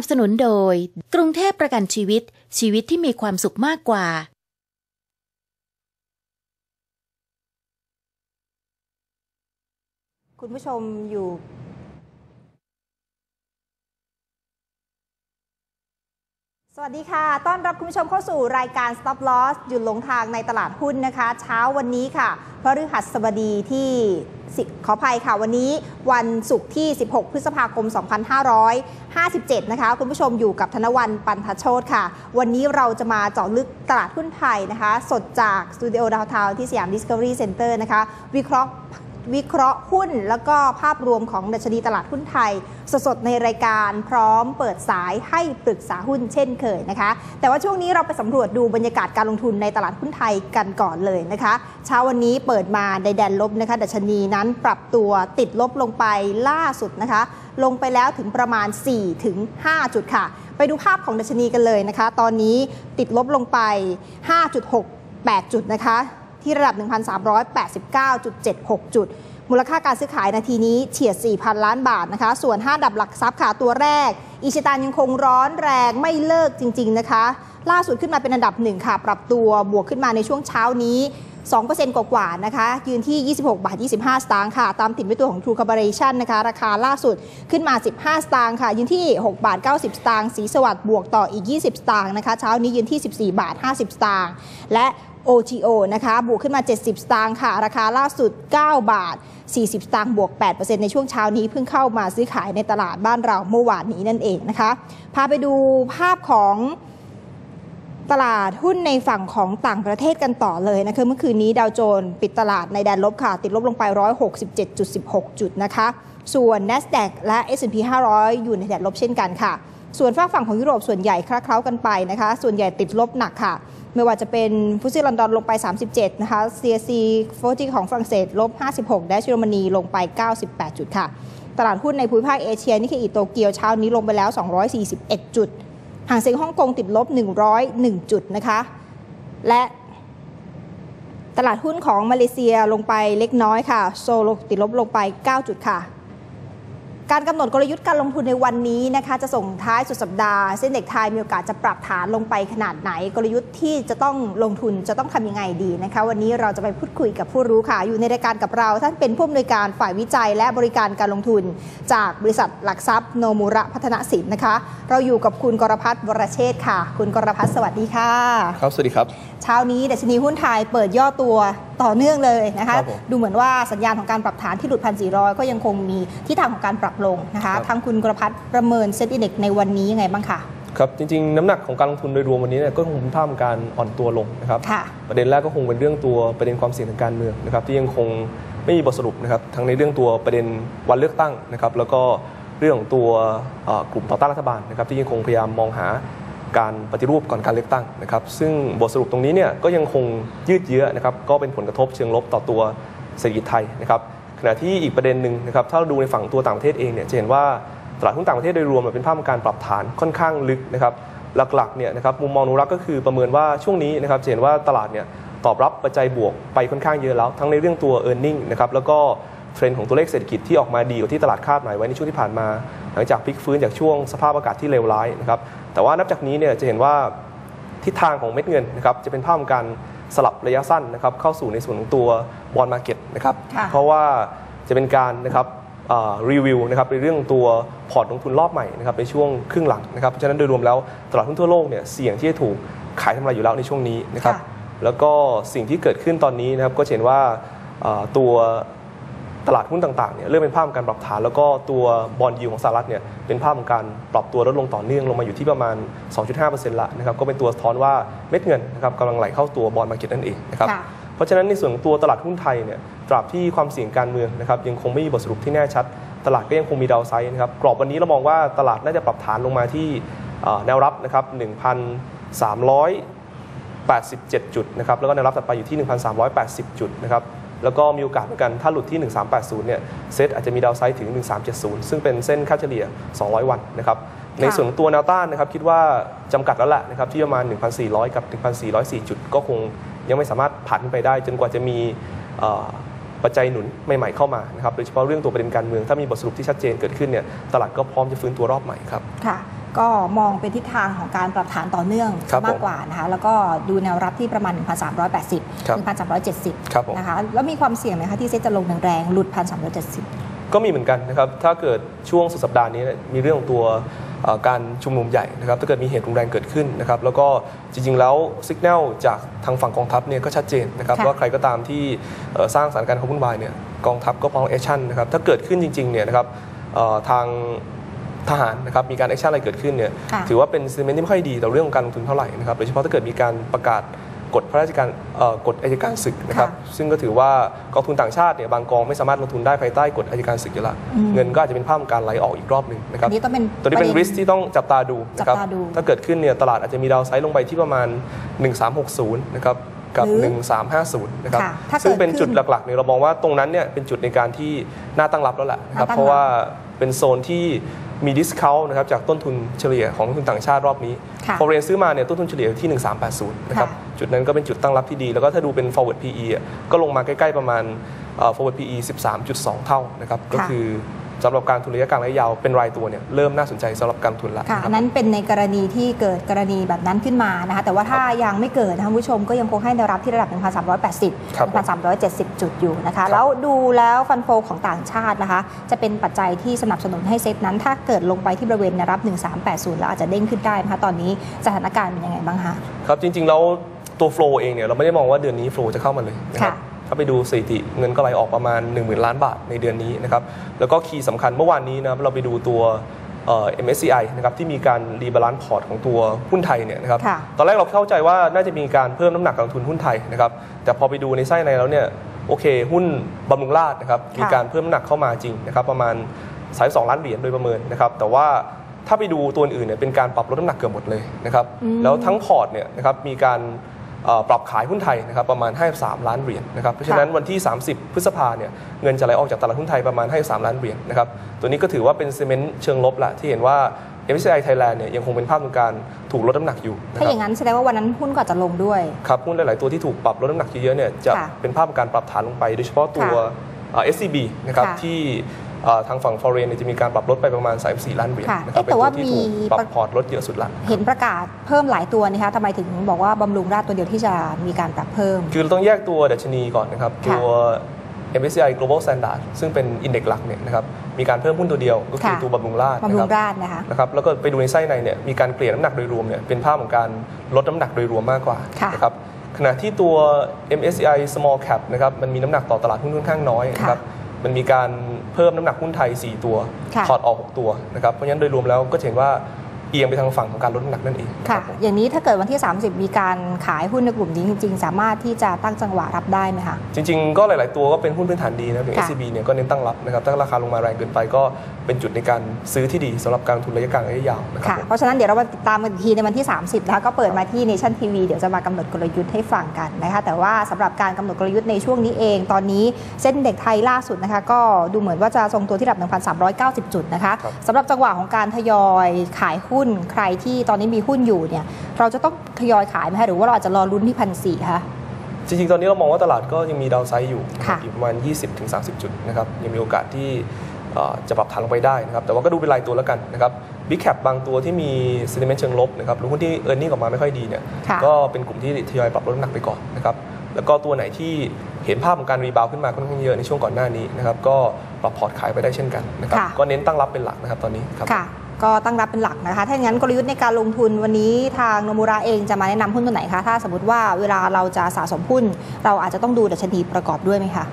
นับสนุนโดย กรุงเทพประกันชีวิต ชีวิตที่มีความสุขมากกว่า คุณผู้ชมอยู่ วัสดีค่ะ ต้อนรับคุณผู้ชมเข้าสู่รายการ Stop Loss หยุดหลงทางในตลาดหุ้นนะคะ เช้าวันนี้ค่ะพฤหัสบดีที่ขออภัยค่ะ วันนี้วันศุกร์ที่ 16 พฤษภาคม 2557 นะคะ คุณผู้ชมอยู่กับธนวันปันทโชตค่ะ วันนี้เราจะมาเจาะลึกตลาดหุ้นไทยนะคะ สดจากสตูดิโอดาวทาวที่สยาม Discovery Center นะคะ วิเคราะห์ วิเคราะห์หุ้น แล้วก็ภาพรวมของดัชนีตลาดหุ้นไทย สดๆในรายการพร้อมเปิดสายให้ปรึกษาหุ้นเช่นเคยนะคะ แต่ว่าช่วงนี้เราไปสำรวจดูบรรยากาศการลงทุนในตลาดหุ้นไทยกันก่อนเลยนะคะ เช้าวันนี้เปิดมาในแดนลบนะคะ ดัชนีนั้นปรับตัวติดลบลงไปล่าสุดนะคะ ลงไปแล้วถึงประมาณ4ถึง5จุดค่ะ ไปดูภาพของดัชนีกันเลยนะคะ ตอนนี้ติดลบลงไป 5.68 จุดนะคะ ที่ระดับ 1,389.76 จุด มูลค่าการซื้อขายนาทีนี้เฉียด 4,000 ล้านบาทนะคะ ส่วน 5 ดับหลักทรัพย์ค่ะตัวแรก อิชิตันยังคงร้อนแรงไม่เลิกจริง ๆ นะคะ ล่าสุดขึ้นมาเป็นอันดับหนึ่งค่ะ ปรับตัวบวกขึ้นมาในช่วงเช้านี้2%กว่าๆนะคะ ยืนที่ 26 บาท 25 สตางค์ค่ะ ตามติดด้วยตัวของ True Corporation นะคะ ราคาล่าสุดขึ้นมา 15 สตางค์ค่ะ ยืนที่ 6 บาท 90 สตางค์สีสวัสด์บวกต่ออีก 20 สตางค์นะคะ เช้านี้ยืนที่ 14 บาท 50 สตางค์และ OTO นะคะบวกขึ้นมา 70 สตางค์ค่ะ ราคาล่าสุด 9 บาท 40 สตางค์บวก 8%ในช่วงเช้านี้เพิ่งเข้ามาซื้อขายในตลาดบ้านเราเมื่อวานนี้นั่นเองนะคะ พาไปดูภาพของตลาดหุ้นในฝั่งของต่างประเทศกันต่อเลยนะคะเมื่อคืนนี้ดาวโจนส์ปิดตลาดในแดนลบค่ะ ติดลบลงไป 167.16 จุดนะคะ ส่วน NASDAQ และ S&P 500 อยู่ในแดนลบเช่นกันค่ะ ส่วนฝากฝั่งของยุโรปส่วนใหญ่คล้าๆกันไปนะคะ ส่วนใหญ่ติดลบหนักค่ะ ไม่ว่าจะเป็นฟุตซี่ลอนดอนลงไป 37 นะคะ CAC 40ของฝรั่งเศสลบ 56 และเยอรมนีลงไป 98 จุดค่ะ ตลาดหุ้นในภูมิภาคเอเชียนิเคอิโตเกียวเช้านี้ลงไปแล้ว 241 จุดห่างเซ็งฮ่องกงติดลบ 101 จุดนะคะ และตลาดหุ้นของมาเลเซียลงไปเล็กน้อยค่ะ โซลติดลบลงไป 9 จุดค่ะ การกำหนดกลยุทธ์การลงทุนในวันนี้นะคะจะส่งท้ายสุดสัปดาห์เส้นเด็กไทยมีโอกาสจะปรับฐานลงไปขนาดไหน กลยุทธ์ที่จะต้องลงทุนจะต้องทำยังไงดีนะคะวันนี้เราจะไปพูดคุยกับผู้รู้ค่ะ อยู่ในรายการกับเรา ท่านเป็นผู้อำนวยการฝ่ายวิจัยและบริการการลงทุน จากบริษัทหลักทรัพย์โนมูระพัฒนสินนะคะ เราอยู่กับคุณกรพัฒน์วรเชษฐ์ค่ะ คุณกรพัฒน์สวัสดีค่ะ ครับสวัสดีครับ เช้านี้ดัชนีหุ้นไทยเปิดย่อตัว ต่อเนื่องเลยนะคะครับผมดูเหมือนว่าสัญญาณของการปรับฐานที่หลุดพันสี่ก็ยังคงมีทิศทางของการปรับลงนะคะครับทางคุณกรพัฒน์ประเมินเซ็ตอินเด็กในวันนี้ยังไงบ้างคะครับจริงๆ น้ำหนักของการลงทุนโดยรวมวันนี้เนี่ยก็คงเป็นภาพของการอ่อนตัวลงนะครับค่ะประเด็นแรกก็คงเป็นเรื่องตัวประเด็นความเสี่ยงทางการเมืองนะครับที่ยังคงไม่มีบทสรุปนะครับทั้งในเรื่องตัวประเด็นวันเลือกตั้งนะครับแล้วก็เรื่องของตัวเอ่อกลุ่มต่อต้านรัฐบาลนะครับที่ยังคงพยายามมองหา การปฏิรูปก่อนการเลือกตั้งนะครับ ซึ่งบทสรุปตรงนี้เนี่ยก็ยังคงยืดเยื้อนะครับก็เป็นผลกระทบเชิงลบต่อตัวเศรษฐกิจไทยนะครับขณะที่อีกประเด็นหนึ่งนะครับถ้าเราดูในฝั่งตัวต่างประเทศเองเนี่ยจะเห็นว่าตลาดหุ้นต่างประเทศโดยรวมเนี่ยเป็นภาพการปรับฐานค่อนข้างลึกนะครับหลักๆเนี่ยนะครับมุมมองนุรักษ์ก็คือประเมินว่าช่วงนี้นะครับจะเห็นว่าตลาดเนี่ยตอบรับปัจจัยบวกไปค่อนข้างเยอะแล้ว ทั้งในเรื่องตัว e a r n i n g นะครับแล้วก็เทรนด์ของตัวเลขเศรษฐกิจที่ออกมาดีกว่าที่ตลาดคาดหมายไว้ในช่วงที่ผ่านมา หลังจากพลิกฟื้นจากช่วงสภาพอากาศที่เลวร้ายนะครับแต่ว่านับจากนี้เนี่ยจะเห็นว่าทิศทางของเม็ดเงินนะครับจะเป็นภาพของการสลับระยะสั้นนะครับเข้าสู่ในส่วนของตัวบอลมาร์เก็ตนะครับค่ะเพราะว่าจะเป็นการนะครับรีวิวนะครับในเรื่องตัวพอร์ตลงทุนรอบใหม่นะครับในช่วงครึ่งหลังนะครับเพราะฉะนั้นโดยรวมแล้วตลาดหุ้นทั่วโลกเนี่ยเสี่ยงที่จะถูกขายทำลายอยู่แล้วในช่วงนี้นะครับค่ะแล้วก็สิ่งที่เกิดขึ้นตอนนี้นะครับก็จะเห็นว่าเอ่อตัว ตลาดหุ้นต่างๆเนี่ยเริ่มเป็นภาพของการปรับฐาน แล้วก็ตัวบอลยูของสหรัฐเนี่ยเป็นภาพของการปรับตัวลดลงต่อเนื่องลงมาอยู่ที่ประมาณ 2.5%ละนะครับก็เป็นตัวสะท้อนว่าเม็ดเงินนะครับกำลังไหลเข้าตัวบอลมาร์เก็ตนั่นเองนะครับค่ะเพราะฉะนั้นในส่วนของตัวตลาดหุ้นไทยเนี่ยตราบที่ความเสี่ยงการเมืองนะครับยังคงไม่มีบทสรุปที่แน่ชัด ตลาดก็ยังคงมีดาวไซด์นะครับกรอบวันนี้เรามองว่าตลาดน่าจะปรับฐานลงมาที่เอ่อแนวรับนะครับ1,387 จุดนะครับแล้วก็แนวรับถัดไปอยู่ที่ 1,380 จุดนะครับ แล้วก็มีโอกาสเหมือนกันถ้าหลุดที่ 1380 เนี่ยเซตอาจจะมีดาวไซด์ถึง 1370 ซึ่งเป็นเส้นค่าเฉลี่ย 200 วันนะครับในส่วนของตัวแนวต้านนะครับคิดว่าจำกัดแล้วแหละนะครับที่ประมาณ 1,400 กับ 1,404 จุด ก็คงยังไม่สามารถผ่านขึ้นไปได้ จนกว่าจะมีเอ่อปัจจัยหนุนใหม่ๆเข้ามานะครับโดยเฉพาะเรื่องตัวประเด็นการเมืองถ้ามีบทสรุปที่ชัดเจนเกิดขึ้นเนี่ยตลาดก็พร้อมจะฟื้นตัวรอบใหม่ครับค่ะ ก็มองเป็นทิศทางของการปรับฐานต่อเนื่องครับผมมากกว่านะคะแล้วก็ดูแนวรับที่ประมาณ 1,380ครับ1,370ครับผมนะคะแล้วมีความเสี่ยงไหมคะที่เซ็ตจะลงแรงๆหลุด 1,370 ก็มีเหมือนกันนะครับถ้าเกิดช่วงสุดสัปดาห์นี้เนี่ยมีเรื่องของตัวเอ่อการชุมนุมใหญ่นะครับถ้าเกิดมีเหตุรุนแรงเกิดขึ้นนะครับแล้วก็จริง ๆ แล้วสัญญาณจากทางฝั่งกองทัพเนี่ยก็ชัดเจนนะครับค่ะว่าใครก็ตามที่เอ่อสร้างสถานการณ์ความวุ่นวายเนี่ยกองทัพก็พร้อมแอคชั่นนะครับถ้าเกิดขึ้นจริงๆเนี่ยนะครับเอ่อทาง ทหารนะครับมีการแอคชั่นอะไรเกิดขึ้นเนี่ยค่ะถือว่าเป็นซีเมนที่ไม่ค่อยดีต่อเรื่องของการลงทุนเท่าไหร่นะครับโดยเฉพาะถ้าเกิดมีการประกาศกฎพระราชการเอ่อกฎอัยการศึกนะครับซึ่งก็ถือว่ากองทุนต่างชาติเนี่ยบางกองไม่สามารถลงทุนได้ภายใต้กฎอัยการศึกอยู่แล้วอืมเงินก็อาจจะเป็นภาพของการไหลออกอีกรอบหนึ่งนะคอัรับนนี้ต้องเป็นตัวนี้เป็นประริด็สที่ต้องจับตาดูนะครับจับตาดูถ้าเกิดขึ้นเนี่ยตลาดอาจจะมีดาวไซด์ลงไปที่ประมาณ 1360นะครับ กับหรือ1350 นะครับ ค่ะถ้าเกิดซึ่งเป็นขึ้นจุดหลักๆเนี่ยเรามองว่าตรงนั้นเนี่ยเป็นจุดในการที่น่าตั้งรับแล้วแหละนะครับ น่าตั้งรับ เพราะว่าเป็นโซนที่มีดิสคาวนะครับจากต้นทุนเฉลี่ยของนักทุนต่างชาติรอบนี้ ค่ะ พอเรียนซื้อมาเนี่ยต้นทุนเฉลี่ยอยู่ที่ 1380 นะครับค่ะจุดนั้นก็เป็นจุดตั้งรับที่ดี แล้วก็ถ้าดูเป็น forward PE อะก็ลงมาใกล้ ๆ ประมาณเอ่อ forward PE 13.2 เท่านะครับ ก็ค่ะคือ สำหรับการทุนระยะกลางระยะยาวเป็นรายตัวเนี่ยเริ่มน่าสนใจสำหรับการทุนแล้วค่ะนะคอัรับนนั้นเป็นในกรณีที่เกิดกรณีแบบนั้นขึ้นมานะคะแต่ว่าถ้ายังไม่เกิดนะคะคุณผู้ชมก็ยังคงให้แนวรับที่ระดับ 1,380ครับผม1,370 จุดอยู่นะคะครับแล้วดูแล้วฟันโฟของต่างชาตินะคะ จะเป็นปัจจัยที่สนับสนุนให้เซ็ตนั้น ถ้าเกิดลงไปที่บริเวณแนวรับ 1380 แล้วอาจจะเด้งขึ้นได้นะคะตอนนี้สถานการณ์เป็นยังไงบ้างคะครับจริงๆแล้วตัวโฟล์เองเนี่ยเราไม่ได้มองว่าเดือนนี้โฟล์จะเข้ามาเลยนะครับค่ะ ถ้าไปดูสถิติเงินก็ไหลออกประมาณ 1 0,000 ล้านบาทในเดือนนี้นะครับแล้วก็คีย์สำคัญเมื่อวานนี้นะครับเราไปดูตัวเอ่อ MSCI นะครับที่มีการรีบาลานซ์พอร์ตของตัวหุ้นไทยเนี่ยนะครับค่ะตอนแรกเราเข้าใจว่าน่าจะมีการเพิ่มน้ำหนักการลงทุนหุ้นไทยนะครับแต่พอไปดูในไส้ในแล้วเนี่ยโอเค หุ้นบำรุงราษฎร์นะครับมีการเพิ่มน้ำหนักเข้ามาจริงนะครับประมาณ32ล้านเหรียญโดยประเมินนะครับแต่ว่าถ้าไปดูตัวอื่นเนี่ยเป็นการปรับลดน้ำหนักเกือบหมดเลยนะครับอืมแล้วทั้งพอร์ตเนี่ยนะครับมีการเอ่อ ปรับขายหุ้นไทยนะครับประมาณ 53 ล้านเหรียญนะครับเพราะฉะนั้นวันที่ 30 พฤษภาเนี่ยเงินจะไหลออกจากตลาดหุ้นไทยประมาณ 53 ล้านเหรียญนะครับตัวนี้ก็ถือว่าเป็นเซเมนต์เชิงลบแหละที่เห็นว่า MSCI Thailand เนี่ยยังคงเป็นภาพของการถูกลดน้ำหนักอยู่นะถ้าคอรับย่างนั้นแสดงว่าวันนั้นหุ้นก็อาจจะลงด้วยครับหุ้นหลาย ๆ ตัวที่ถูกปรับลดน้ำหนักเยอะๆเนี่ยจะค่ะเป็นภาพของการปรับฐานลงไป โดยเฉพาะตัวเอ่อ SCB นะครับค่ะที่เอ่อ ทางฝั่ง foreign เนี่ยจะมีการปรับลดไปประมาณ34ล้านเหรียญค่ะนะครับเอ๊ะเป็นแต่ตัวว่าที่มีถูกปรับพอร์ตลดเยอะสุดละเห็นประกาศเพิ่มหลายตัวนะคะทำไมถึงบอกว่าบำรุงราษฎร์ตัวเดียวที่จะมีการปรับเพิ่ม คือเราต้องแยกตัวดัชนีก่อนนะครับค่ะตัว MSCI Global Standard ซึ่งเป็นอินเด็กซ์หลักเนี่ยนะครับมีการเพิ่มหุ้นตัวเดียวก็คือค่ะตัวบำรุงราษฎร์บำนะรุคงรับราษฎร์นะคะนะครับแล้วก็ไปดูในไส้ในเนี่ยมีการเกลี่ยน้ำหนักโดยรวมเนี่ยเป็นภาพของการลดน้ำหนักโดยรวมมากกว่าค่ะนะครับขณะที่ตัว MSCI Small Cap นะครับมันมีน้ำหนักต่อตลาดหุ้นค่อนข้างน้อยนะครับมันมีการเพิ่มน้ำหนักหุ้นไทย 4 ตัวค่ะถอดออก 6 ตัวนะครับเพราะฉะนั้นโดยรวมแล้วก็จะเห็นว่า เอียงไปทางฝั่งของการลดน้ำหนักนั่นเองนะค่ะรับผมอย่างนี้ถ้าเกิดวันที่ 30 มีการขายหุ้นในกลุ่มนี้จริง ๆ สามารถที่จะตั้งจังหวะรับได้ไหมคะ จริง ๆ ก็หลาย ๆ ตัวก็เป็นหุ้นพื้นฐานดีนะครับอย่างค่ะ SCB เนี่ยก็เน้นตั้งรับนะครับถ้าราคาลงมาแรงเกินไปก็เป็นจุดในการซื้อที่ดีสำหรับการลงทุนระยะกลางระยะยาวนะครับค่ะผมเพราะฉะนั้นเดี๋ยวเรามาติดตามกันอีกทีในวันที่ 30นะคะก็เปิดมาที่ Nation TV เดี๋ยวจะมากำหนดกลยุทธ์ให้ฟังกันนะคะแต่ว่าสำหรับการกำหนดกลยุทธ์ในช่วงนี้เอง ตอนนี้เส้นเด็กไทยล่าสุดนะคะก็ดูเหมือนว่าจะทรงตัวที่ระดับ 1,390 จุดนะคะครับสำหรับจังหวะของการทยอยขายหุ้นใครที่ตอนนี้มีหุ้นอยู่เนี่ย เราจะต้องทยอยขายไหมคะหรือว่าเราอาจจะรอลุ้นที่พันสี่คะจริงๆ ตอนนี้เรามองว่าตลาดก็ยังมีดาวไซด์อยู่ค่ะอยู่ประมาณ 20-30 จุดนะครับยังมีโอกาสที่เอ่อจะปรับฐานลงไปได้นะครับแต่ว่าก็ดูเป็นรายตัวแล้วกันนะครับบิ๊กแคปบางตัวที่มีเซนิเมนต์เชิงลบนะครับหรือหุ้นที่เอ r n i n g ออกมาไม่ค่อยดีเนี่ยค่ะก็เป็นกลุ่มที่ทยอยปรับลดน้ำหนักไปก่อนนะครับแล้วก็ตัวไหนที่เห็นภาพของการรีบาวขึ้นมาค่อนข้างเยอะในช่วงก่อนหน้านี้นะครับก็ปรับพอร์ตขายไปได้เช่นกันนะครับค่ะก็เน้นตั้งรับเป็นหลักนะครับตอนนี้ครับค่ะ ก็ตั้งรับเป็นหลักนะคะ ถ้าอย่างนั้นกลยุทธ์ในการลงทุนวันนี้ทางโนมูระเองจะมาแนะนำหุ้นตัวไหนคะ ถ้าสมมติว่าเวลาเราจะสะสมหุ้น เราอาจจะต้องดูดัชนีประกอบด้วยไหมคะ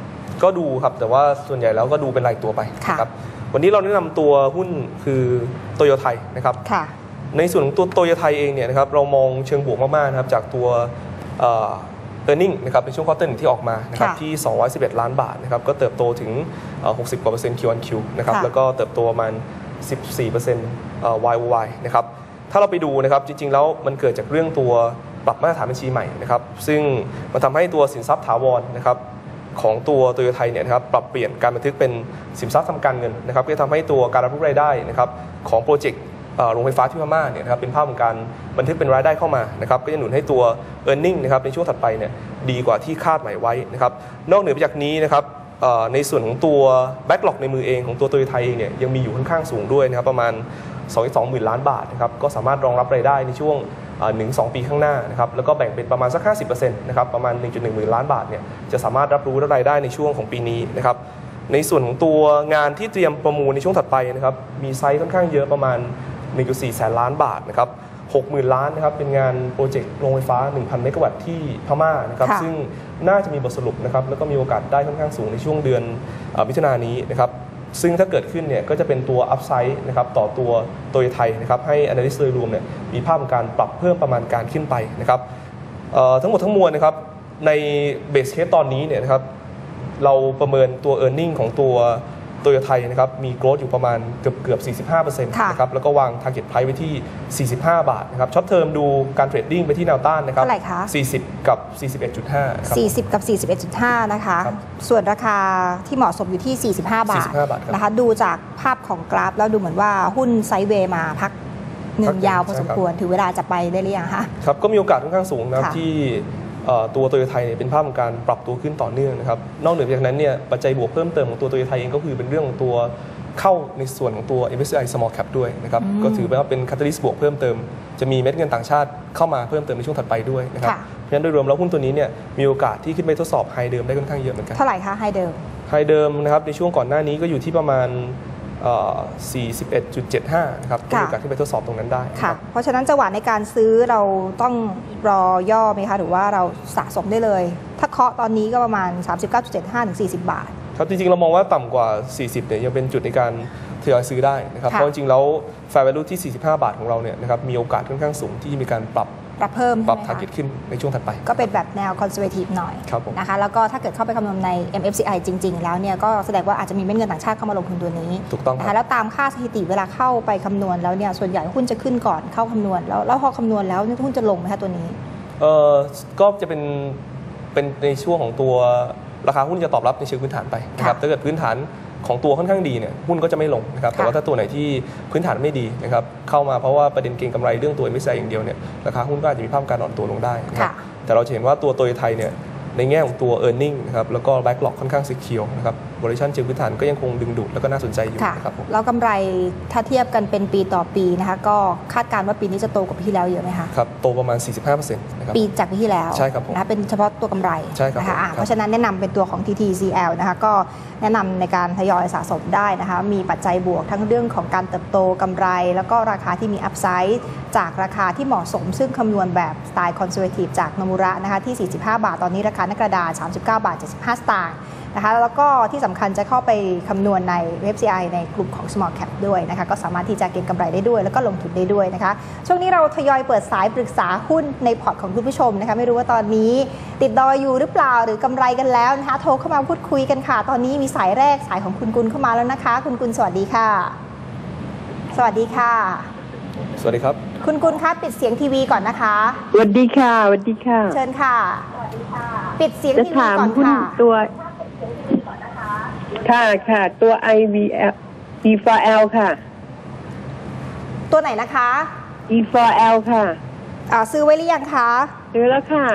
ก็ดูครับ แต่ว่าส่วนใหญ่แล้วก็ดูเป็นรายตัวไปค่ะนะครับ วันนี้เราแนะนำตัวหุ้นคือโตโยไทยนะครับค่ะในส่วนของตัวโตโยไทยเองเนี่ยนะครับเรามองเชิงบวกมากๆนะครับจากตัวเอ่อ e a r n i n g นะครับในช่วงควอเตอร์หนึ่งที่ออกมานะครับค่ะที่ 211 ล้านบาทนะครับก็เติบโตถึงเอ่อ60 กว่าเปอร์เซ็นต์ Q on Q นะครับค่ะแล้วก็เติบโตประมาณ 14เปอร์เซ็นต์ Y O Y นะครับถ้าเราไปดูนะครับจริง ๆ แล้วมันเกิดจากเรื่องตัวปรับมาตรฐานบัญชีใหม่นะครับซึ่งมันทำให้ตัวสินทรัพย์ถาวรนะครับของตัวโตโยไทยเนี่ยนะครับปรับเปลี่ยนการบันทึกเป็นสินทรัพย์ทางการเงินนะครับก็จะทำให้ตัวการรับรู้รายได้นะครับของโปรเจกต์โรงไฟฟ้าที่พม่าเนี่ยนะครับเป็นภาพของการบันทึกเป็นรายได้เข้ามานะครับก็จะหนุนให้ตัว e a r n i n g นะครับในช่วงถัดไปเนี่ยดีกว่าที่คาดหมายไว้นะครับนอกเหนือไปจากนี้นะครับ ในส่วนของตัวแบ็กหลอกในมือเองของตัวโตโยไทยเองเนี่ยยังมีอยู่ค่อนข้างสูงด้วยนะครับประมาณ 2 20,000ล้านบาทนะครับก็สามารถรองรับรายได้ในช่วงหนึ่งสองปีข้างหน้านะครับแล้วก็แบ่งเป็นประมาณสัก 50%นะครับประมาณ 1.1หมื่นล้านบาทเนี่ยจะสามารถรับรู้รายได้ในช่วงของปีนี้นะครับในส่วนของตัวงานที่เตรียมประมูลในช่วงถัดไปนะครับมีไซส์ค่อนข้างเยอะประมาณ1.4แสนล้านบาทนะครับ 60,000 ล้านนะครับเป็นงานโปรเจกต์โรงไฟฟ้า 1,000 เมกะวัตต์ที่พม่านะครับค่ะซึ่งน่าจะมีบทสรุปนะครับแล้วก็มีโอกาสได้ค่อนข้างสูงในช่วงเดือนเอ่อมิถุนายนนี้นะครับซึ่งถ้าเกิดขึ้นเนี่ยก็จะเป็นตัวอัพไซด์นะครับต่อตัวโตโยไทยนะครับให้ Analyst โดยรวมเนี่ยมีภาพของการปรับเพิ่มประมาณการขึ้นไปนะครับเอ่อทั้งหมดทั้งมวลนะครับในเบสเคสตอนนี้เนี่ยนะครับเราประเมินตัว e a r n i n g ของตัว โตโยไทยนะครับมีโกรธอยู่ประมาณเกือบเกือบ 45%ค่ะนะครับแล้วก็วาง target price ไว้ที่ 45 บาทนะครับช็อตเทอมดูการเทรดดิ้งไปที่แนวต้านนะครับเท่าไหร่คะ40 กับ 41.5นะครับ40 กับ 41.5 นะคะครับส่วนราคาที่เหมาะสมอยู่ที่ 45 บาท45บาทครับนะคะดูจากภาพของกราฟแล้วดูเหมือนว่าหุ้นไซด์เวย์มาพักหนึ่พังกยาวพอใช่สมครับควร ถือเวลาจะไปได้หรือยังคะครับก็มีโอกาสค่อนข้างสูงนะครับค่ะที่เอ่อ ตัวโตโยไทยเนี่ยเป็นภาพของการปรับตัวขึ้นต่อเนื่องนะครับนอกเหนือจากนั้นเนี่ยปัจจัยบวกเพิ่มเติมของตัวโตโยไทยเองก็คือเป็นเรื่องของตัวเข้าในส่วนของตัว MSCI Small Cap ด้วยนะครับอืมก็ถือว่าเป็นคาตาลิสต์บวกเพิ่มเติม จะมีเม็ดเงินต่างชาติเข้ามาเพิ่มเติมในช่วงถัดไปด้วยนะครับค่ะเพราะฉะนั้นโดยรวมแล้วหุ้นตัวนี้เนี่ยมีโอกาสที่ขึ้นไปทดสอบไฮเดิมได้ค่อนข้างเยอะเหมือนกันเท่าไหร่คะไฮเดิมไฮเดิมนะครับในช่วงก่อนหน้านี้ก็อยู่ที่ประมาณเอ่อ 41.75 นะครับก็มีโอกาสขึ้นไปทดสอบตรงนั้นได้นะค่ะรับเพราะฉะนั้นจังหวะในการซื้อเราต้องรอย่อไหมคะ หรือว่าเราสะสมได้เลย ถ้าเคาะตอนนี้ก็ประมาณ 39.75 ถึง 40 บาท ครับจริงๆ เรามองว่าต่ำกว่า 40 เนี่ยยังเป็นจุดในการทยอยซื้อได้นะครับค่ะเพราะจริงๆ แล้ว fair value ที่ 45 บาทของเราเนี่ยนะครับมีโอกาสค่อนข้างสูงที่จะมีการปรับ ปรับเพิ่มปรับใช่ไหมคะ target ขึ้นในช่วงถัดไป ก็เป็นแบบแนว conservative หน่อยครับผมนะคะแล้วก็ถ้าเกิดเข้าไปคำนวณใน MFCI จริง ๆ แล้วเนี่ยก็แสดงว่าอาจจะมีเม็ดเงินต่างชาติเข้ามาลงทุนตัวนี้ถูกต้องนะครัคะบแล้วตามค่าสถิติเวลาเข้าไปคำนวณแล้วเนี่ยส่วนใหญ่หุ้นจะขึ้นก่อนเข้าคำนวณแล้วแล้วพอคำนวณแล้วเนี่ยหุ้นจะลงไหมคะตัวนี้เอ่อก็จะเป็นเป็นในช่วงของตัวราคาหุ้นจะตอบรับในเชิงพื้นฐานไปนะครับค่ะถ้าเกิดพื้นฐาน ของตัวค่อนข้างดีเนี่ยหุ้นก็จะไม่ลงนะครับแต่ว่าค่ะถ้าตัวไหนที่พื้นฐานไม่ดีนะครับเข้ามาเพราะว่าประเด็นเก็งกำไรเรื่องตัว MSCI อย่างเดียวเนี่ยราคาหุ้นก็อาจจะมีภาพการอ่อนตัวลงได้นะครับค่ะแต่เราจะเห็นว่าตัวโตโยไทยเนี่ยในแง่ของตัว e a r n i n g นะครับแล้วก็ backlog ค่อนข้าง secure นะครับ valuation เชิงพื้นฐานก็ยังคงดึงดูดแล้วก็น่าสนใจอยู่ค่ะนะครับผมแล้วกำไรถ้าเทียบกันเป็นปีต่อปีนะคะก็คาดการณ์ว่าปีนี้จะโตกว่าปีที่แล้วเยอะไหมคะครับโตประมาณ 45%นะครับปีจากปีที่แล้วใช่ครับผมนะคะเป็นเฉพาะตัวกำไรใช่ครับนะคะอะผมครับเพราะฉะนั้นแนะนำเป็นตัวของ TTCL นะคะก็แนะนำในการทยอยสะสมได้นะคะมีปัจจัยบวกทั้งเรื่องของการเติบโตกำไร แล้วก็ราคาที่มีอัพไซด์จากราคาที่เหมาะสม ซึ่งคำนวณแบบสไตล์คอนเซอร์เวทีฟจากนมุระนะคะที่ 45 บาทตอนนี้ราคาหนักกระดาษ39 บาท 75 สตางค์นะคะแล้วก็ที่สำคัญจะเข้าไปคำนวณในเว็บ CI ในกลุ่มของ small cap ด้วยนะคะก็สามารถที่จะเก็งกำไรได้ด้วย แล้วก็ลงทุนได้ด้วยนะคะช่วงนี้เราทยอยเปิดสายปรึกษาหุ้นในพอร์ตของคุณผู้ชมนะคะไม่รู้ว่าตอนนี้ ติดดอยอยู่หรือเปล่าหรือกำไรกันแล้วนะคะโทรเข้ามาพูดคุยกันค่ะ ตอนนี้มีสายแรกสายของคุณกุลเข้ามาแล้วนะคะ คุณกุลสวัสดีค่ะ สวัสดีค่ะ สวัสดีครับ คุณกุลคะปิดเสียงทีวีก่อนนะคะ สวัสดีค่ะสวัสดีค่ะ เชิญค่ะ ปิดเสียงจะทีวีถามก่อนหุ้นค่ะ ตัว ค่ะค่ะ ตัว IVL E4L ค่ะ ตัวไหนนะคะ E4L ค่ะ อ่าซื้อไว้หรือยังคะซื้อแล้วค่ะ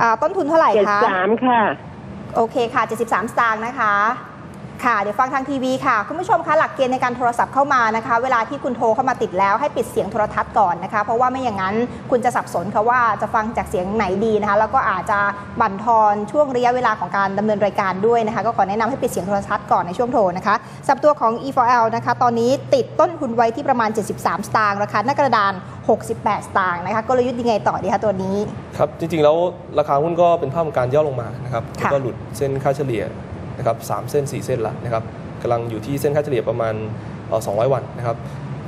อ่าต้นทุนเท่าไหร่เจ็ดคะ สามค่ะ โอเคค่ะ 73 สตางค์นะคะ ค่ะ เดี๋ยวฟังทางทีวีค่ะ คุณผู้ชมคะหลักเกณฑ์ในการโทรศัพท์เข้ามานะคะ เวลาที่คุณโทรเข้ามาติดแล้วให้ปิดเสียงโทรทัศน์ก่อนนะคะ เพราะว่าไม่อย่างนั้นคุณจะสับสนค่ะว่าจะฟังจากเสียงไหนดีนะคะ แล้วก็อาจจะบั่นทอนช่วงระยะเวลาของการดำเนินรายการด้วยนะคะ ก็ขอแนะนำให้ปิดเสียงโทรทัศน์ก่อนในช่วงโทรนะคะสับตัวของ E4L นะคะ ตอนนี้ติดต้นทุนไว้ที่ประมาณ 73 สตางค์ราคาหน้ากระดาน 68 สตางค์นะคะกลยุทธ์ยังไงต่อดีคะตัวนี้ครับจริงๆแล้วราคาหุ้นก็เป็นภาพของการย่อลงมานะครับค่ะแล้วก็หลุดเส้นค่าเฉลี่ย นะครับสามเส้น 4 เส้นละนะครับกำลังอยู่ที่เส้นค่าเฉลี่ยประมาณเอ่อ200 วันนะครับ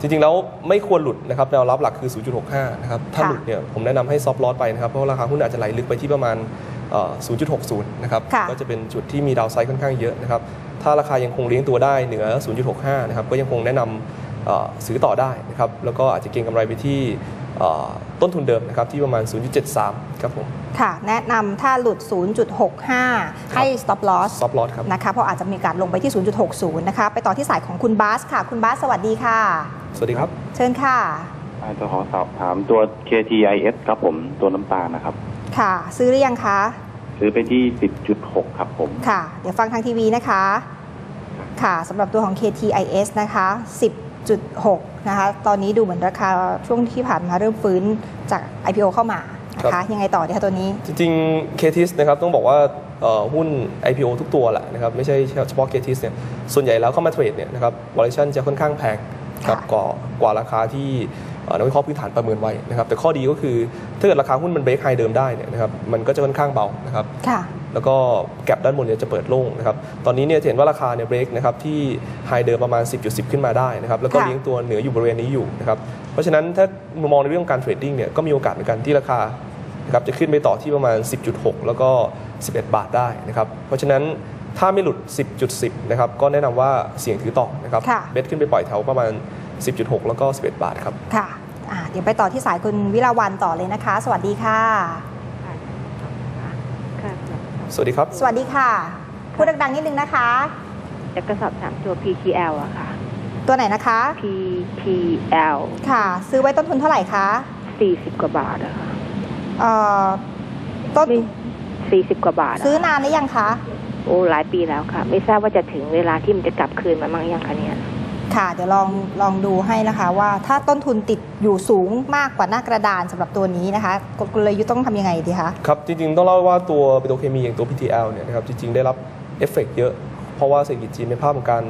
จริงๆ แล้วไม่ควรหลุดนะครับแนวรับหลักคือ 0.65 นะครับ ถ้าค่ะหลุดเนี่ยผมแนะนำให้ซอฟต์ลอสไปนะครับ เพราะว่าราคาหุ้นอาจจะไหลลึกไปที่ประมาณเอ่อ0.60 นะครับค่ะก็จะเป็นจุดที่มีดาวไซด์ค่อนข้างเยอะนะครับ ถ้าราคายังคงเลี้ยงตัวได้เหนือ 0.65 นะครับ ก็ยังคงแนะนำเอ่อซื้อต่อได้นะครับ แล้วก็อาจจะเก็งกำไรไปที่เอ่อ ต้นทุนเดิมนะครับที่ประมาณ 0.73 ครับผม ค่ะ แนะนำถ้าหลุด 0.65 ให้ stop loss ซอฟต์ลอสครับนะคะเพราะอาจจะมีการลงไปที่ 0.60 นะคะ ไปต่อที่สายของคุณบาสค่ะ คุณบาสสวัสดีค่ะ สวัสดีครับ เชิญค่ะอาจจะขอสอบถามตัว KTIS ครับผมตัวน้ำตาลนะครับ ค่ะ ซื้อหรือยังคะซื้อไปที่ 10.6 ครับผม ค่ะ เดี๋ยวฟังทางทีวีนะคะ ค่ะสำหรับตัวของ KTIS นะคะ 10.6 นะคะตอนนี้ดูเหมือนราคาช่วงที่ผ่านมาเริ่มฟื้นจาก IPO เข้ามานะครัคะบยังไงต่อดีคะตัวนี้ จริงๆ KTIS นะครับต้องบอกว่าเอ่อหุ้น IPO ทุกตัวแหละนะครับไม่ใช่เฉพาะ KTIS เนี่ยส่วนใหญ่แล้วเข้ามาเทรดเนี่ยนะครับ valuation จะค่อนข้างแพงครับค่ะกว่ากว่าราคาที่เอ่อนักวิเคราะห์พื้นฐานประเมินไว้นะครับแต่ข้อดีก็คือถ้าเกิดราคาหุ้นมันเบรกไฮเดิมได้เนี่ยนะครับมันก็จะค่อนข้างเบานะครับค่ะ แล้วก็แกลบด้านบนเนี่ยจะเปิดโล่งนะครับตอนนี้เนี่ยจะเห็นว่าราคาเนี่ยเบรกนะครับที่ไฮเดิมประมาณ 10.10 ขึ้นมาได้นะครับแล้วก็ค่ะเลี้ยงตัวเหนืออยู่บริเวณนี้อยู่นะครับเพราะฉะนั้นถ้ามองในเรื่องของการเทรดดิ้งเนี่ยก็มีโอกาสในการที่ราคานะครับจะขึ้นไปต่อที่ประมาณ 10.6 แล้วก็ 11 บาทได้นะครับเพราะฉะนั้นถ้าไม่หลุด 10.10 นะครับ ก็แนะนำว่าเสี่ยงถือต่อนะครับค่ะเบสขึ้นไปปล่อยแถวประมาณ 10.6 แล้วก็ 11 บาทครับ ค่ะอ่าเดี๋ยวไปต่อที่สายคุณวิลาวันต่อเลยนะคะ สวัสดีค่ะค่ะ สวัสดีครับ สวัสดีค่ะ พูดดังๆนิดนึงนะคะจะกระสอบถามตัว PTL อะค่ะ ตัวไหนนะคะ PTL ค่ะ ซื้อไว้ต้นทุนเท่าไหร่คะ40กว่าบาทอะค่ะเอ่อต้นไม่40กว่าบาทะซื้อนานหรือยังคะ โอ้หลายปีแล้วค่ะ ไม่ทราบว่าจะถึงเวลาที่มันจะกลับคืนมามั่งยังคะเนี่ย ค่ะ เดี๋ยวลองลองดูให้นะคะว่าถ้าต้นทุนติดอยู่สูงมากกว่าหน้ากระดานสำหรับตัวนี้นะคะกลยุทธ์ต้องทำยังไงดีคะครับ จริง ๆ ต้องเล่าว่าตัวปิโตรเคมีอย่างตัว PTL เนี่ยนะครับจริง ๆ ได้รับเอฟเฟกต์เยอะ เพราะว่าเศรษฐกิจจีนในภาพของการ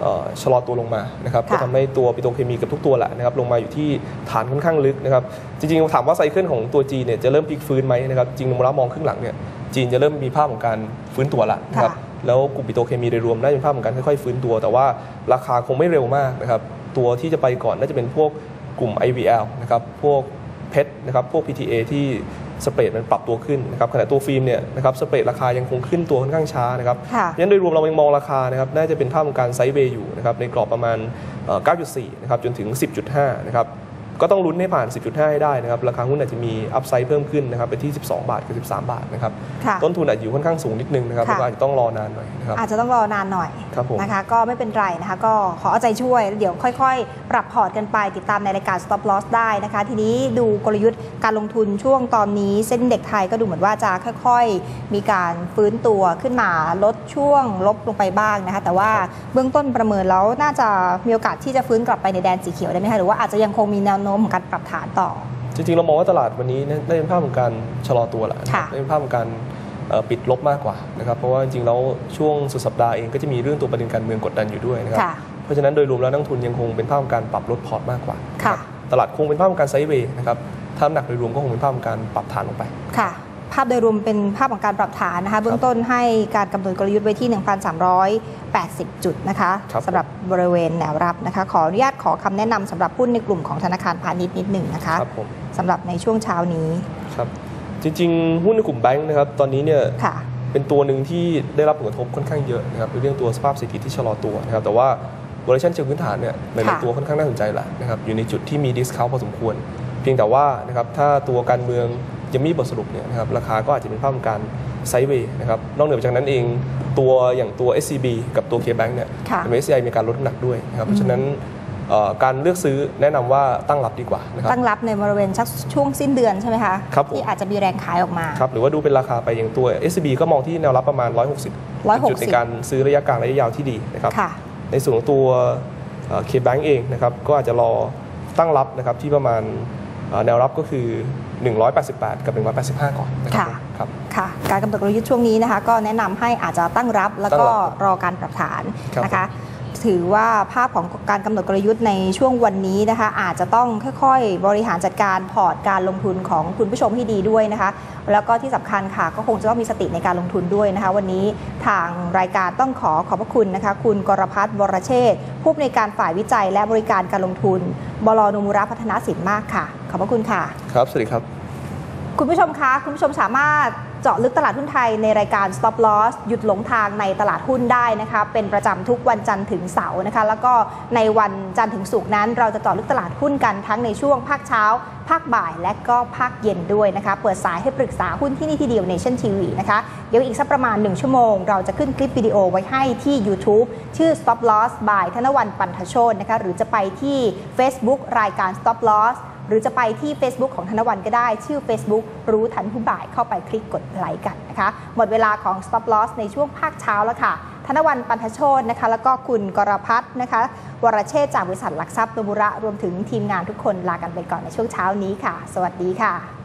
เอ่อชะลอตัวลงมานะครับค่ะก็ทำให้ตัวปิโตรเคมีกับทุกตัวแหละนะครับลงมาอยู่ที่ฐานค่อนข้างลึกนะครับจริงๆถามว่าไซเคิลของตัวจีนเนี่ยจะเริ่มพลิกฟื้นไหมนะครับจริงๆเวลามองครึ่งหลังเนี่ยจีนจะเริ่มมีภาพของการฟื้นตัวละนะครับค่ะ แล้วกลุ่มปิโตรเคมีโดยรวมน่าจะเป็นภาพของการค่อยๆฟื้นตัว แต่ว่าราคาคงไม่เร็วมากนะครับตัวที่จะไปก่อนน่าจะเป็นพวกกลุ่ม IVL นะครับพวกเพชรนะครับพวก PTA ที่สเปรดมันปรับตัวขึ้นนะครับขณะตัวฟิล์มเนี่ยนะครับสเปรดราคายังคงขึ้นตัวค่อนข้างช้านะครับค่ะเพราะฉะนั้นโดยรวมเรายังมองราคานะครับน่าจะเป็นภาพของการไซด์เวย์อยู่นะครับในกรอบประมาณเอ่อ9.4 นะครับจนถึง 10.5 นะครับ ก็ต้องลุ้นให้ผ่าน 10.5 ให้ได้นะครับราคาหุ้นอาจจะมีอัพไซด์เพิ่มขึ้นนะครับไปที่ 12 บาทกับ 13 บาทนะครับค่ะต้นทุนอาจจะอยู่ค่อนข้างสูงนิดนึงนะครับค่ะแล้วก็อาจจะต้องรอนานหน่อยนะครับอาจจะต้องรอนานหน่อยครับผมนะคะก็ไม่เป็นไรนะคะ ก็ขอเอาใจช่วยแล้วเดี๋ยวค่อยๆ ปรับพอร์ตกันไปติดตามในรายการ stop loss ได้นะคะ ทีนี้ดูกลยุทธ์การลงทุนช่วงตอนนี้ เส้นเด็กไทยก็ดูเหมือนว่าจะค่อยๆ มีการฟื้นตัวขึ้นมาลดช่วงลบลงไปบ้างนะคะ แต่ว่าเบื้องต้นประเมินแล้วน่าจะมีโอกาสที่จะฟื้นกลับไปในแดนสีเขียวได้ไหมคะหรือว่าอาจจะยังคงมีแนวโน้มของการปรับฐานต่อจริงๆเรามองว่าตลาดวันนี้น่าจะเป็นภาพของการชะลอตัวแหละค่ะน่าจะเป็นภาพของการเอ่อ ปิดลบมากกว่านะครับเพราะว่าจริงๆแล้วช่วงสุดสัปดาห์เองก็จะมีเรื่องตัวประเด็นการเมืองกดดันอยู่ด้วยนะครับค่ะเพราะฉะนั้นโดยรวมแล้วนักลงทุนยังคงเป็นภาพของการปรับลดพอร์ตมากกว่าค่ะตลาดคงเป็นภาพของการไซด์เวย์นะครับถ้าน้ำหนักโดยรวมก็คงเป็นภาพของการปรับฐานลงไปค่ะภาพโดยรวมเป็นภาพของการปรับฐานนะคะเบื้องต้นให้การกำหนดกลยุทธ์ไว้ที่ 1,380 จุดนะคะครับสำหรับบริเวณแนวรับนะคะขออนุญาตขอคำแนะนำสำหรับหุ้นในกลุ่มของธนาคารพาณิชย์นิดหนึ่งนะคะครับผมสำหรับในช่วงเช้านี้ครับ จริง ๆ หุ้นในกลุ่มแบงค์นะครับตอนนี้เนี่ยค่ะเป็นตัวหนึ่งที่ได้รับผลกระทบค่อนข้างเยอะนะครับในเรื่องตัวสภาพเศรษฐกิจที่ชะลอตัวนะครับแต่ว่า valuation เชิงพื้นฐานเนี่ยหลายค่ะๆตัวค่อนข้างน่าสนใจแหละนะครับอยู่ในจุดที่มี discount พอสมควร เพียงแต่ว่านะครับถ้าตัวการเมืองยังไมมีบทสรุปเนี่ยนะครับราคาก็อาจจะเป็นภาพของการไซด์เวย์นะครับนอกเหนือจากนั้นเองตัวอย่างตัว SCB กับตัว KBank เนี่ยค่ะ MSCI มีการลดน้ำหนักด้วยนะครับเพราะฉะนั้นเอ่อ การเลือกซื้อแนะนำว่าตั้งรับดีกว่านะครับตั้งรับในบริเวณชักช่วงสิ้นเดือนใช่ไหมคะครับผมที่อาจจะมีแรงขายออกมาครับหรือว่าดูเป็นราคาไปอย่างตัว SCB ก็มองที่แนวรับประมาณ 160 160จุดในการซื้อระยะกลางระยะยาวที่ดีนะครับค่ะในส่วนของตัวเคแบงก์เองนะครับก็อาจจะรอตั้งรับนะครับที่ประมาณเอ่อแนวรับก็คือ 188 กับ 185 ก่อนนะครัค่ะผมครับค่ะการกำหนดกลยุทธ์ช่วงนี้นะคะ ก็แนะนำให้อาจจะตั้งรับแล้วก็ตั้งรับรอการปรับฐานครับนะคะ ถือว่าภาพของการกำหนดกลยุทธ์ในช่วงวันนี้นะคะ อาจจะต้องค่อยๆ บริหารจัดการพอร์ตการลงทุนของคุณผู้ชมให้ดีด้วยนะคะ แล้วก็ที่สำคัญค่ะก็คงจะต้องมีสติในการลงทุนด้วยนะคะ วันนี้ทางรายการต้องขอขอบพระคุณนะคะ คุณกรพัฒน์วรเชษฐ์ผู้อำนวยการฝ่ายวิจัย และบริการการลงทุน บลนมุระพัฒนาสินมากค่ะ ขอบพระคุณค่ะ ครับสวัสดีครับ คุณผู้ชมคะคุณผู้ชมสามารถ เจาะลึกตลาดหุ้นไทยในรายการ Stop Loss หยุดหลงทางในตลาดหุ้นได้นะคะเป็นประจำทุกวันจันทร์ถึงเสาร์นะคะแล้วก็ในวันจันทร์ถึงศุกร์นั้น เราจะเจาะลึกตลาดหุ้นกันทั้งในช่วงภาคเช้า ภาคบ่ายและก็ภาคเย็นด้วยนะคะเปิดสายให้ปรึกษาหุ้นที่นี่ที่เดียว Nation TV นะคะเดี๋ยวอีกสักประมาณ 1 ชั่วโมง เราจะขึ้นคลิปวิดีโอไว้ให้ที่ YouTube ชื่อ Stop Loss by ธนวันปันทโชนนะคะหรือจะไปที่ Facebook รายการ Stop Loss หรือจะไปที่ Facebook ของธนวันก็ได้ ชื่อ Facebook รู้ทันผู้บ่ายเข้าไปคลิกกดไลค์กันนะคะ หมดเวลาของ Stop Loss ในช่วงภาคเช้าแล้วค่ะ ธนวันปันทโชนนะคะ แล้วก็คุณกรพัฒน์นะคะ วรเชษจากบริษัทหลักทรัพย์โนบุระ รวมถึงทีมงานทุกคนลากันไปก่อนในช่วงเช้านี้ค่ะ สวัสดีค่ะ